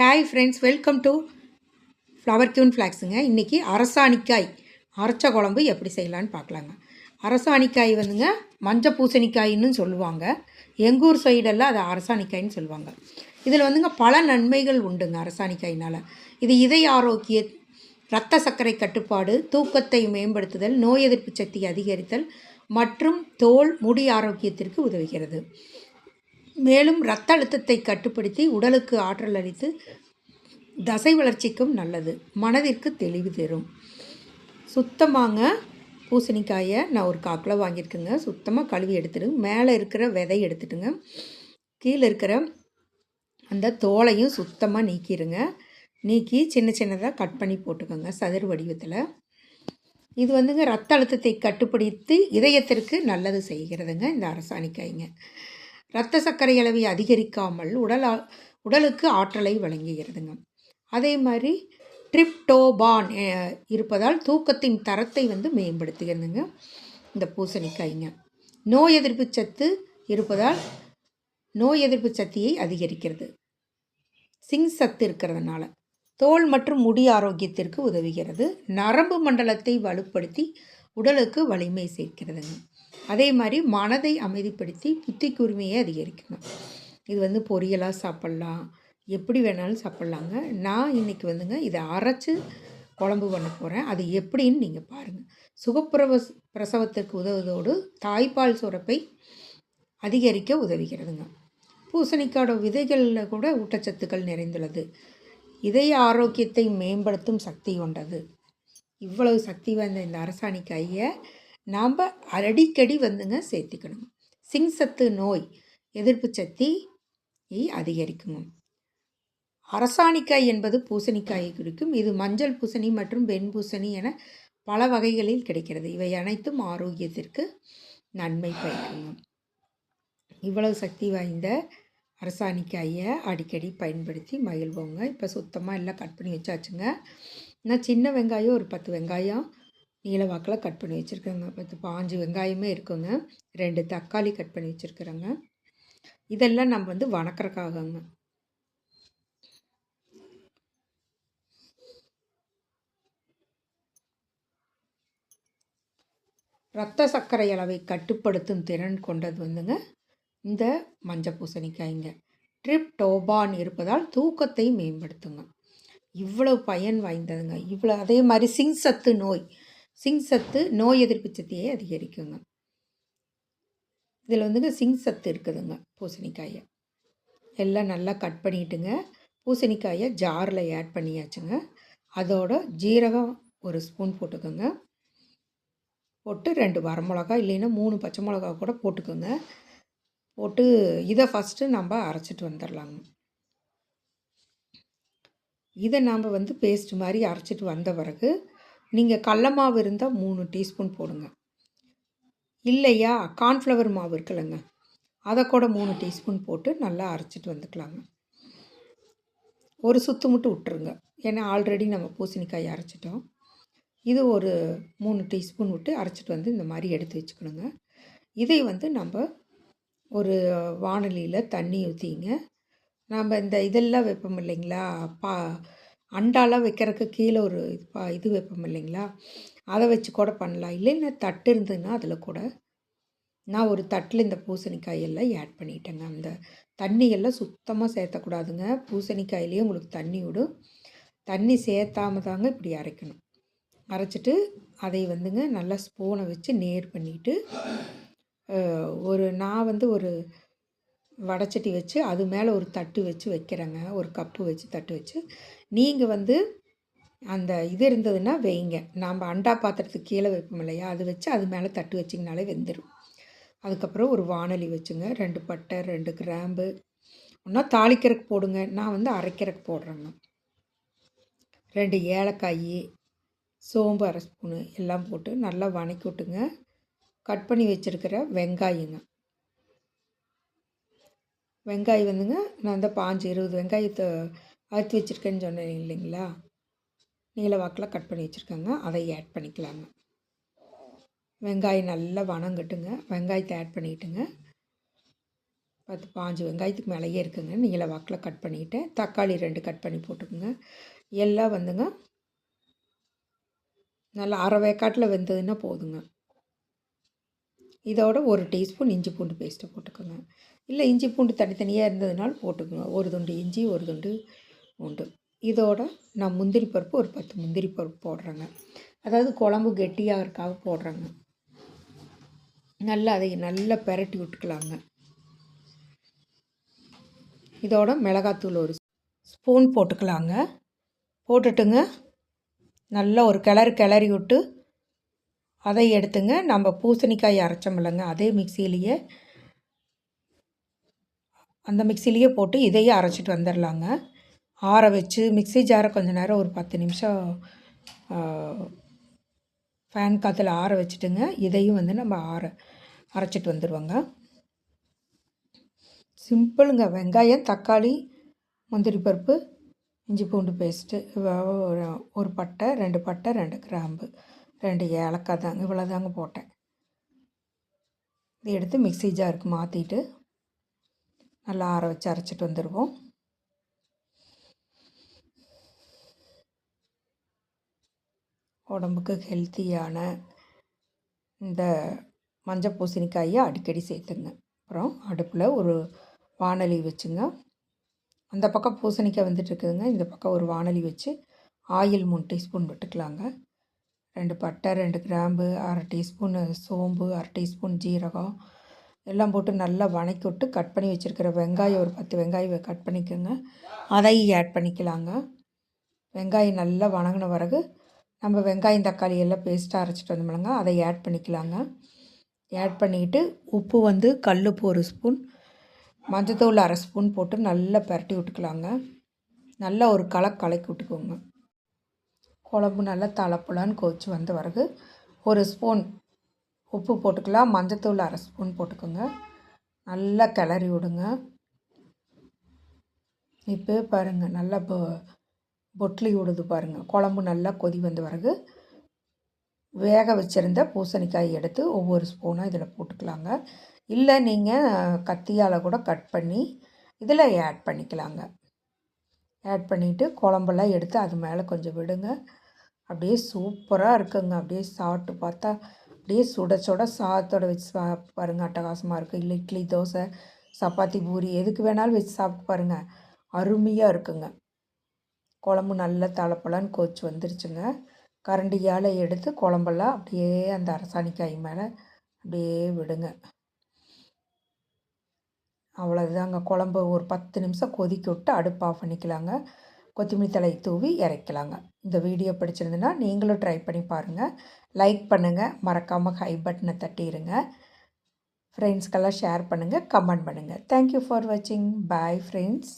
Hi friends welcome to flower queen ஃப்ளாக்ஸுங்க இன்றைக்கி அரசாணிக்காய். அரைச்ச குழம்பு எப்படி செய்யலான்னு பார்க்கலாங்க. அரசாணிக்காய் வந்துங்க மஞ்சள் பூசணிக்காயின்னு சொல்லுவாங்க. எங்கூர் சைடெல்லாம் அது அரசாணிக்காயின்னு சொல்லுவாங்க. இதில் வந்துங்க பல நன்மைகள் உண்டுங்க அரசாணிக்காயினால். இது இதய ஆரோக்கிய இரத்த சர்க்கரை கட்டுப்பாடு தூக்கத்தை மேம்படுத்துதல் நோய் எதிர்ப்பு சக்தி அதிகரித்தல் மற்றும் தோல் முடி ஆரோக்கியத்திற்கு உதவுகிறது. மேலும் இரத்த அழுத்தத்தை கட்டுப்படுத்தி உடலுக்கு ஆற்றல் அளித்து தசை வளர்ச்சிக்கும் நல்லது. மனதிற்கு தெளிவு தரும். சுத்தமாக பூசணிக்காயை நான் ஒரு காக்கில் வாங்கியிருக்கேங்க. சுத்தமாக கழுவி எடுத்துடுங்க. மேலே இருக்கிற விதை எடுத்துட்டுங்க கீழே இருக்கிற அந்த தோலையும் சுத்தமாக நீக்கிடுங்க நீக்கி சின்ன சின்னதாக கட் பண்ணி போட்டுக்கோங்க சதுர வடிவத்தில். இது வந்துங்க ரத்த அழுத்தத்தை கட்டுப்படுத்தி இதயத்திற்கு நல்லது செய்கிறதுங்க இந்த அரசாணிக்காய்ங்க. இரத்த சர்க்கரை அளவை அதிகரிக்காமல் உடல் உடலுக்கு ஆற்றலை வழங்குகிறதுங்க. அதே மாதிரி ட்ரிப்டோபான் இருப்பதால் தூக்கத்தின் தரத்தை வந்து மேம்படுத்துகிறதுங்க. இந்த பூசணிக்காய்ங்க. நோய் எதிர்ப்பு சத்து இருப்பதால் நோய் எதிர்ப்பு சக்தியை அதிகரிக்கிறது. சிங் சத்து இருக்கிறதுனால. தோல் மற்றும் முடி ஆரோக்கியத்திற்கு உதவுகிறது. நரம்பு மண்டலத்தை வலுப்படுத்தி உடலுக்கு வலிமை சேர்க்கிறதுங்க. அதே மாதிரி மனதை அமைதிப்படுத்தி புத்தி கூர்மையை அதிகரிக்கணும். இது வந்து பொரியலாக சாப்பிட்லாம். எப்படி வேணாலும் சாப்பிட்லாங்க. நான் இன்றைக்கி வந்துங்க இதை அரைச்சி குழம்பு பண்ண போகிறேன் அது எப்படின்னு நீங்கள் பாருங்கள் சுகப்பிரவ பிரசவத்திற்கு உதவுவதோடு தாய்ப்பால் சுரப்பை அதிகரிக்க உதவுகிறதுங்க. பூசணிக்காட விதைகளில் கூட ஊட்டச்சத்துக்கள் நிறைந்துள்ளது. இதய ஆரோக்கியத்தை மேம்படுத்தும் சக்தி கொண்டது. இவ்வளவு சக்தி வாய்ந்த இந்த அரசாணிக்காயை நாம் அடிக்கடி வந்துங்க சேர்த்திக்கணும். சிங் சத்து நோய் எதிர்ப்பு சக்தியை அதிகரிக்கும் அரசாணிக்காய் என்பது பூசணிக்காயை குறிக்கும். இது மஞ்சள் பூசணி மற்றும் வெண் பூசணி என பல வகைகளில் கிடைக்கிறது. இவை அனைத்தும் ஆரோக்கியத்திற்கு நன்மை பயக்குங்க இவ்வளவு சக்தி வாய்ந்த அரசாணிக்காயை அடிக்கடி பயன்படுத்தி மகிழ்வோங்க. இப்போ சுத்தமாக எல்லாம் கட் பண்ணி வச்சாச்சுங்க. நான் சின்ன வெங்காயம் ஒரு பத்து வெங்காயம் நீளவாக்கில் கட் பண்ணி வச்சுருக்கேங்க. பத்து பாஞ்சு வெங்காயமே இருக்குங்க. ரெண்டு தக்காளி கட் பண்ணி வச்சுருக்குறேங்க. இதெல்லாம் நம்ம வந்து வணக்கிறக்காகங்க. ரத்த சர்க்கரை அளவை கட்டுப்படுத்தும் திறன் கொண்டது வந்துங்க. இந்த மஞ்சள் பூசணிக்காய்ங்க. ட்ரிப்டோபான் இருப்பதால் தூக்கத்தை மேம்படுத்துங்க. இவ்வளவு பயன் வாய்ந்ததுங்க. இவ்வளோ அதே மாதிரி சிங் சத்து நோய். சிங் சத்து நோய் எதிர்ப்பு சக்தியை அதிகரிக்குங்க. இதில் வந்துங்க சிங் சத்து இருக்குதுங்க பூசணிக்காயை. எல்லாம் நல்லா கட் பண்ணிட்டுங்க பூசணிக்காயை ஜாரில் ஆட் பண்ணியாச்சுங்க. அதோட ஜீரகம் ஒரு ஸ்பூன் போட்டுக்கோங்க. போட்டு ரெண்டு வரமிளகா இல்லைன்னா மூணு பச்சை மிளகா கூட போட்டுக்கோங்க. போட்டு இதை ஃபஸ்ட்டு நம்ம அரைச்சிட்டு வந்துடலாங்க இதை நாம் வந்து பேஸ்ட் மாதிரி அரைச்சிட்டு வந்த பிறகு நீங்கள் கடல மாவு இருந்தால் மூணு டீஸ்பூன் போடுங்க. இல்லையா கார்ன்ஃப்ளவர் மாவு இருக்குல்லங்க. அதை கூட மூணு டீஸ்பூன் போட்டு நல்லா அரைச்சிட்டு வந்துக்கலாங்க. ஒரு சுத்து மட்டும் விட்டுருங்க. ஏன்னா ஆல்ரெடி நம்ம பூசணிக்காய் அரைச்சிட்டோம். இது ஒரு மூணு டீஸ்பூன் விட்டு அரைச்சிட்டு வந்து இந்த மாதிரி எடுத்து வச்சுக்கணுங்க. இதை வந்து நம்ம ஒரு வானொலியில் தண்ணி ஊற்றிங்க நம்ம இந்த இதெல்லாம் வைப்போம் இல்லைங்களா? பா அண்டாலாம் வைக்கிறதுக்கு கீழே ஒரு பா இது வைப்போம் இல்லைங்களா? அதை வச்சு கூட பண்ணலாம். இல்லைன்னா தட்டு இருந்ததுன்னா அதில் கூட நான் ஒரு தட்டில் இந்த பூசணிக்காய் எல்லாம் ஆட் பண்ணிட்டேங்க. அந்த தண்ணியெல்லாம் சுத்தமாக சேர்த்தக்கூடாதுங்க. பூசணிக்காயிலேயே உங்களுக்கு தண்ணி விடும். தண்ணி சேர்த்தாம தாங்க இப்படி அரைக்கணும். அரைச்சிட்டு அதை வந்துங்க நல்லா ஸ்பூனை வச்சு நேர் பண்ணிவிட்டு ஒரு நான் வந்து ஒரு வடச்சட்டி வச்சு அது மேலே ஒரு தட்டு வச்சு வைக்கிறேங்க. ஒரு கப்பு வச்சு தட்டு வச்சு நீங்கள் வந்து அந்த இது இருந்ததுன்னா வைங்க. நாம் அண்டா பாத்திரத்துக்கு கீழே வைப்போம் இல்லையா? அது வச்சு அது மேலே தட்டு வச்சிங்கனாலே வெந்துடும் அதுக்கப்புறம் ஒரு வானொலி வச்சுங்க. ரெண்டு பட்டை ரெண்டு கிராம்பு. ஒன்றா தாளிக்கிறக்கு போடுங்க. நான் வந்து அரைக்கிறக்கு போடுறேங்க. ரெண்டு ஏலக்காய் சோம்பு அரை ஸ்பூனு எல்லாம் போட்டு நல்லா வணக்கி விட்டுங்க. கட் பண்ணி வச்சுருக்கிற வெங்காயங்க. வெங்காயம் வந்துங்க நான் இந்த பாஞ்சு இருபது வெங்காயத்தை அறுத்து வச்சுருக்கேன்னு சொன்னேன் இல்லைங்களா? நீல வாக்கில் கட் பண்ணி வச்சுருக்கேங்க. அதை ஆட் பண்ணிக்கலாங்க. வெங்காயம் நல்லா வணங்கட்டுங்க வெங்காயத்தை ஆட் பண்ணிக்கிட்டுங்க. பத்து பாஞ்சு வெங்காயத்துக்கு மேலேயே இருக்குங்க. நீல வாக்கில் கட் பண்ணிக்கிட்டேன் தக்காளி ரெண்டு கட் பண்ணி போட்டுக்கோங்க. எல்லாம் வந்துங்க. நல்லா அரை வேக்காட்டில் வெந்ததுன்னா போதுங்க. இதோட ஒரு டீஸ்பூன் இஞ்சி பூண்டு பேஸ்ட்டை போட்டுக்கோங்க. இல்லை இஞ்சி பூண்டு தனித்தனியாக இருந்ததுனால போட்டுக்கோங்க. ஒரு துண்டு இஞ்சி ஒரு துண்டு உண்டு. இதோட நான் முந்திரி பருப்பு ஒரு பத்து முந்திரி பருப்பு போடுறேங்க. அதாவது குழம்பு கெட்டியாகிறதுக்காக போடுறேங்க. நல்லா அதை நல்லா பெரட்டி விட்டுக்கலாங்க. இதோட மிளகாத்தூள் ஒரு ஸ்பூன் போட்டுக்கலாங்க. போட்டுட்டுங்க. நல்லா ஒரு கிளறு கிளறி விட்டு அதை எடுத்துங்க. நம்ம பூசணிக்காய் அரைச்சோம்லங்க. அதே மிக்சியிலேயே அந்த மிக்சிலேயே போட்டு இதையே அரைச்சிட்டு வந்துடலாங்க ஆற வச்சு மிக்சி ஜாரை கொஞ்சம் நேரம் ஒரு பத்து நிமிஷம் ஃபேன் காற்றுல ஆற வச்சுட்டுங்க. இதையும் வந்து நம்ம ஆற அரைச்சிட்டு வந்துடுவோங்க சிம்பிளுங்க. வெங்காயம் தக்காளி முந்திரி பருப்பு இஞ்சி பூண்டு பேஸ்ட்டு ஒரு பட்டை ரெண்டு பட்டை ரெண்டு கிராம்பு ரெண்டு ஏலக்காய் தாங்க இவ்வளோ தாங்க போட்டேன். இதை எடுத்து மிக்சி ஜாருக்கு மாற்றிட்டு நல்லா ஆற வச்சு அரைச்சிட்டு வந்துடுவோம் உடம்புக்கு ஹெல்த்தியான இந்த மஞ்சள் பூசணிக்காயை அடிக்கடி சேர்த்துங்க. அப்புறம் அடுப்பில் ஒரு வானொலி வச்சுங்க. அந்த பக்கம் பூசணிக்காய் வந்துட்டு இருக்குதுங்க. இந்த பக்கம் ஒரு வானலி வச்சு ஆயில் மூணு டீஸ்பூன் விட்டுக்கலாங்க. ரெண்டு பட்டை ரெண்டு கிராம்பு அரை டீஸ்பூன் சோம்பு அரை டீஸ்பூன் ஜீரகம் எல்லாம் போட்டு நல்லா வணக்கி விட்டு கட் பண்ணி வச்சுருக்கிற வெங்காயம் ஒரு பத்து வெங்காயம் கட் பண்ணிக்கோங்க. அதையும் ஆட் பண்ணிக்கலாங்க. வெங்காயம் நல்லா வணங்கின பிறகு நம்ம வெங்காயம் தக்காளி எல்லாம் பேஸ்ட்டாக அரைச்சிட்டு வந்தோம்லங்க அதை ஆட் பண்ணிக்கலாங்க. ஆட் பண்ணிக்கிட்டு உப்பு வந்து கல் ஒரு ஸ்பூன் மஞ்சத்தூள் அரை ஸ்பூன் போட்டு நல்லா பரட்டி விட்டுக்கலாங்க. நல்லா ஒரு களை கலக்கி விட்டுக்கோங்க. குழம்பு நல்லா தலைப்புலான்னு கொதிச்சு வந்த பிறகு ஒரு ஸ்பூன் உப்பு போட்டுக்கலாம் மஞ்சத்தூள் அரை ஸ்பூன் போட்டுக்கோங்க. நல்லா கிளறி விடுங்க. இப்போ பாருங்கள் நல்லா இப்போ பொட்லி விடுது பாருங்கள் குழம்பு நல்லா கொதி வந்த பிறகு வேக வச்சுருந்த பூசணிக்காய் எடுத்து ஒவ்வொரு ஸ்பூனாக இதில் போட்டுக்கலாங்க. இல்லை நீங்கள் கத்தியால் கூட கட் பண்ணி இதில் ஆட் பண்ணிக்கலாங்க. ஆட் பண்ணிவிட்டு குழம்பெல்லாம் எடுத்து அது மேலே கொஞ்சம் விடுங்க. அப்படியே சூப்பராக இருக்குங்க. அப்படியே சாப்பிட்டு பார்த்தா அப்படியே சுட சுட சாதத்தோட வச்சு சா பாருங்கள் அட்டகாசமாக இருக்குது இல்லை இட்லி தோசை சப்பாத்தி பூரி எதுக்கு வேணாலும் வச்சு சாப்பிட்டு பாருங்கள் அருமையாக இருக்குங்க. குழம்பு நல்லா தளப்பலன்னு கோச்சு வந்துருச்சுங்க. கரண்டியால் எடுத்து குழம்பெல்லாம் அப்படியே அந்த அரசாணிக்காய் மேலே அப்படியே விடுங்க. அவ்வளோதாங்க குழம்பு ஒரு பத்து நிமிஷம் கொதிக்க விட்டு அடுப்பு ஆஃப் பண்ணிக்கலாங்க. கொத்தமல்லி தலை தூவி இறக்கலாங்க. இந்த வீடியோ பிடிச்சிருந்துன்னா நீங்களும் ட்ரை பண்ணி பாருங்கள் லைக் பண்ணுங்கள் மறக்காமல் ஹை பட்டனை தட்டிடுங்க ஃப்ரெண்ட்ஸ்க்கெல்லாம் ஷேர் பண்ணுங்கள் கமெண்ட் பண்ணுங்கள் தேங்க்யூ ஃபார் வாட்சிங் பாய் ஃப்ரெண்ட்ஸ்